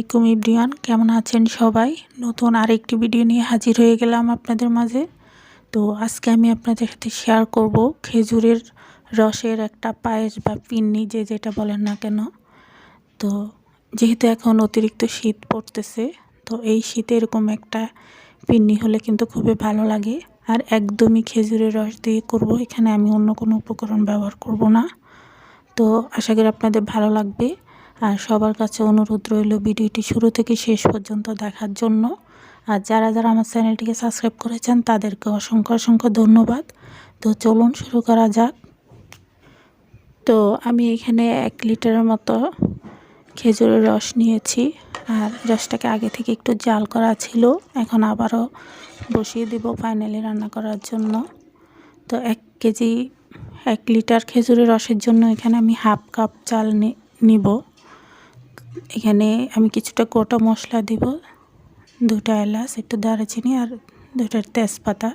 আলাইকুম ইব্রিয়ান, কেমন আছেন সবাই? নতুন আরেকটি ভিডিও নিয়ে হাজির হয়ে গেলাম আপনাদের মাঝে। তো আজকে আমি আপনাদের সাথে শেয়ার করব খেজুরের রসের একটা পায়েস বা পিন্নি যে যেটা বলেন না কেন। তো যেহেতু এখন অতিরিক্ত শীত পড়তেছে, তো এই শীতে এরকম একটা পিন্নি হলে কিন্তু খুবই ভালো লাগে। আর একদমই খেজুরের রস দিয়ে করব, এখানে আমি অন্য কোনো উপকরণ ব্যবহার করব না। তো আশা করি আপনাদের ভালো লাগবে। আর সবার কাছে অনুরোধ রইল ভিডিওটি শুরু থেকে শেষ পর্যন্ত দেখার জন্য। আর যারা যারা আমার চ্যানেলটিকে সাবস্ক্রাইব করেছেন, তাদেরকে অসংখ্য অসংখ্য ধন্যবাদ। তো চলুন শুরু করা যাক। তো আমি এখানে এক লিটারের মতো খেজুরের রস নিয়েছি। আর রসটাকে আগে থেকে একটু জাল করা ছিল। এখন আবারও বসিয়ে দিব ফাইনালি রান্না করার জন্য। তো এক কেজি এক লিটার খেজুরের রসের জন্য এখানে আমি হাফ কাপ চাল নিব। এখানে আমি কিছুটা গোটা মশলা দিব দুটা এলাচ, একটু দারচিনি আর দুটার তেজপাতা,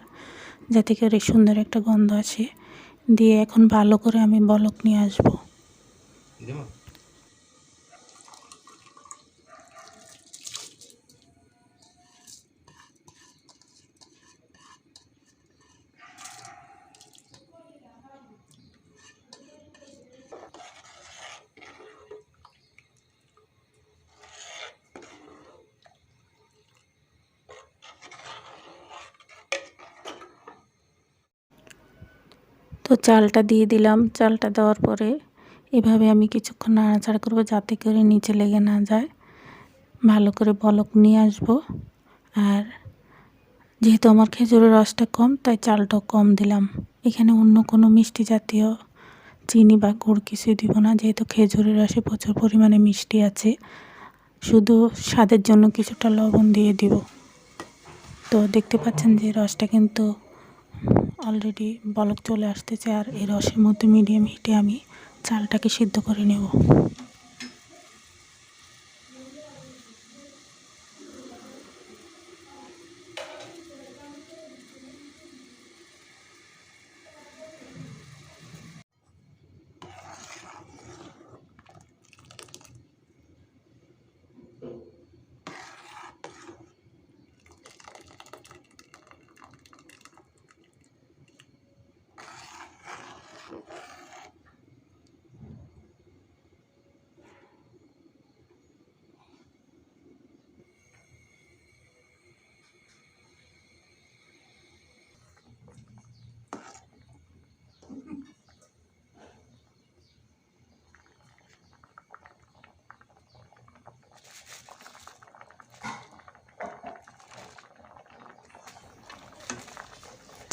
যাতে করে সুন্দর একটা গন্ধ আছে দিয়ে এখন ভালো করে আমি বলক নিয়ে আসব। তো চালটা দিয়ে দিলাম। চালটা দেওয়ার পরে এভাবে আমি কিছুক্ষণ নাড়াচাড়া করব যাতে করে নিচে লেগে না যায়। ভালো করে বলক নিয়ে আসব। আর যেহেতু আমার খেজুরের রসটা কম, তাই চালটাও কম দিলাম। এখানে অন্য কোনো মিষ্টি জাতীয় চিনি বা গুড় কিছুই দিব না, যেহেতু খেজুরের রসে প্রচুর পরিমাণে মিষ্টি আছে। শুধু স্বাদের জন্য কিছুটা লবণ দিয়ে দিব। তো দেখতে পাচ্ছেন যে রসটা কিন্তু অলরেডি বলক চলে আসতেছে আর এই রসের মধ্যে মিডিয়াম হিটে আমি চালটাকে সিদ্ধ করে নেব।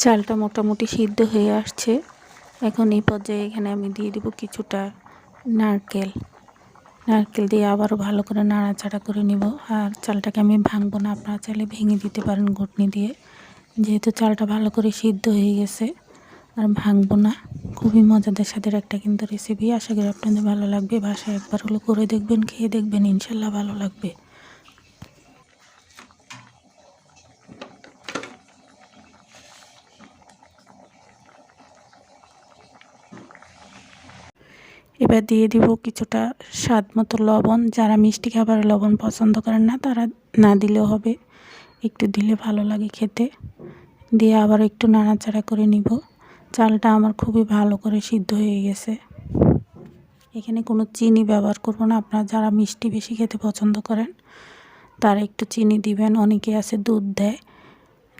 চালটা মোটামুটি সিদ্ধ হয়ে আসছে। এখন এই পর্যায়ে এখানে আমি দিয়ে দিব কিছুটা নারকেল। নারকেল দিয়ে আবারও ভালো করে নাড়াচাড়া করে নিব। আর চালটাকে আমি ভাঙবো না, আপনারা চাইলে ভেঙে দিতে পারেন ঘুটনি দিয়ে। যেহেতু চালটা ভালো করে সিদ্ধ হয়ে গেছে, আর ভাঙবো না। খুবই মজাদার স্বাদের একটা কিন্তু রেসিপি আশা করি আপনাদের ভালো লাগবে। বাসায় একবার হলো করে দেখবেন, খেয়ে দেখবেন, ইনশাল্লাহ ভালো লাগবে। এবার দিয়ে দিব কিছুটা স্বাদ মতো লবণ। যারা মিষ্টি খাবারে লবণ পছন্দ করেন না, তারা না দিলেও হবে। একটু দিলে ভালো লাগে খেতে। দিয়ে আবার একটু নাড়াচাড়া করে নিব। চালটা আমার খুবই ভালো করে সিদ্ধ হয়ে গেছে। এখানে কোনো চিনি ব্যবহার করব না। আপনারা যারা মিষ্টি বেশি খেতে পছন্দ করেন, তারা একটু চিনি দিবেন। অনেকে আছে দুধ দেয়।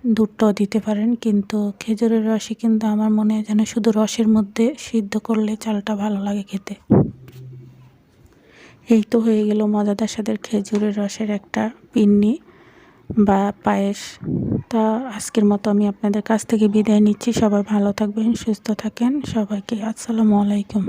দুধটাও দিতে পারেন, কিন্তু খেজুরের রসে কিন্তু আমার মনে হয় যেন শুধু রসের মধ্যে সিদ্ধ করলে চালটা ভালো লাগে খেতে। এই তো হয়ে গেল মজাদার সাথে খেজুরের রসের একটা পিন্নি বা পায়েস। তা আজকের মতো আমি আপনাদের কাছ থেকে বিদায় নিচ্ছি। সবাই ভালো থাকবেন, সুস্থ থাকেন। সবাইকে আসসালামু আলাইকুম।